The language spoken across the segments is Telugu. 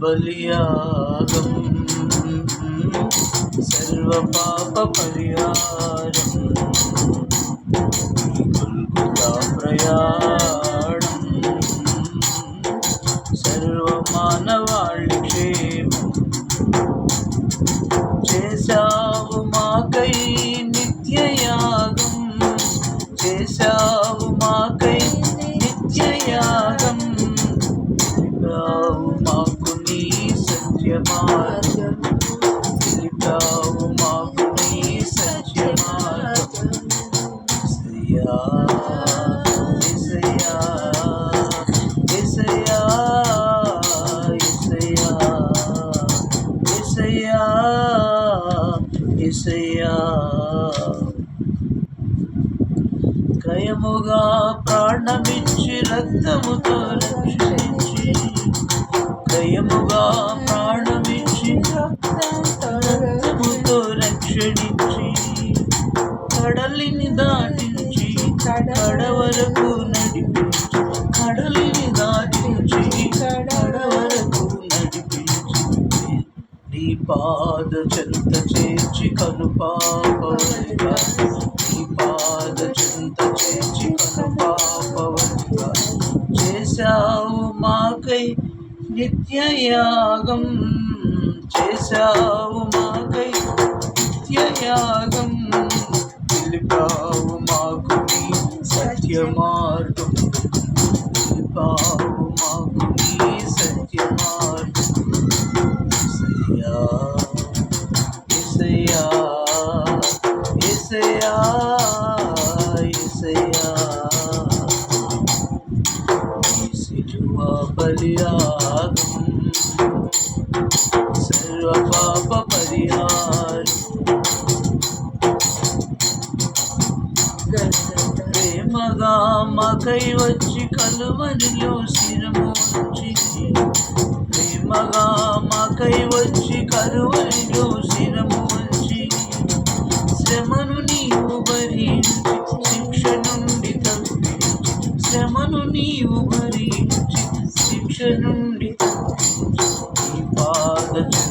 బలియాగం సర్వ పాప పరిహారం గుల్గుతా ప్రయాణం సర్వ క్షేమం చేశావు మాకై నిత్యయాగం చేశావు మాకై యేసయ్యా క్రయముగా ప్రాణమిచ్చి రక్తముతో రక్షించి. క్రయముగా ప్రాణమిచ్చి రక్తముతో రక్షణించి కడలిని దాటించి కడ వరకు నడిపించి నీ పాద చెంత చేర్చి కను నీ పాద చెంత చేర్చి కను పాపవరిగా చేశావు మాకై నిత్యయాగం చేశావు మాకై నిత్యయాగం తెలిపావు మాకు నీ యేసయ్యా యేసయ్యా నీ సిలువ బలియాగం సర్వ పాప పరిహారం ప్రేమగా మాకై వచ్చి కలువరిలో శిరము ఉంచి ప్రేమగా మాకై వచ్చి కరువరిలో నీవు భరించి శిక్ష నుండి పాదచు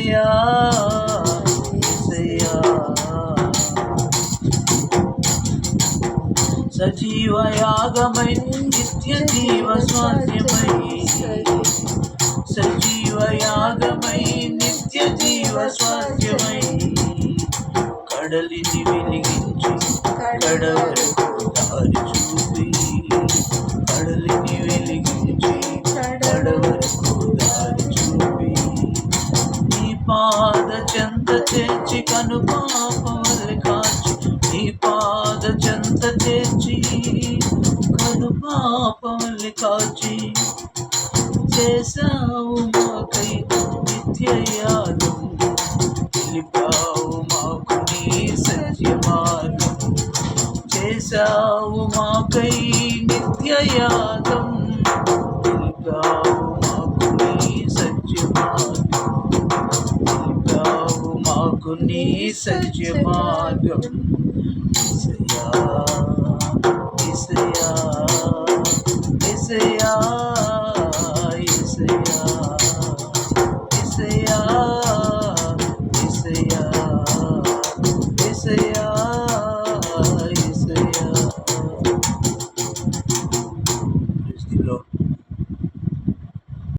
యేసయ్యా యేసయ్యా సజీవయాగమై నిత్య జీవ స్వాధ్యమై సజీవయాగమై నిత్య జీవ స్వాధ్యమై కడలిని వెలిగించి కడవరి చెంత చేర్చి కను పాపవల్ కాచి నీ పాద చెంత చేర్చి కను పాపవల్ కాచి. చేసావు మాకై నిత్యయాలు తెలిపావు మాకు నీ సత్య మార్గం చేసావు మాకై నిత్యయాగం తెలిపావు నీ సత్య మార్గం ఇసయా ఇసయా ఇసయా ఇసయా ఇసయా ఇసయా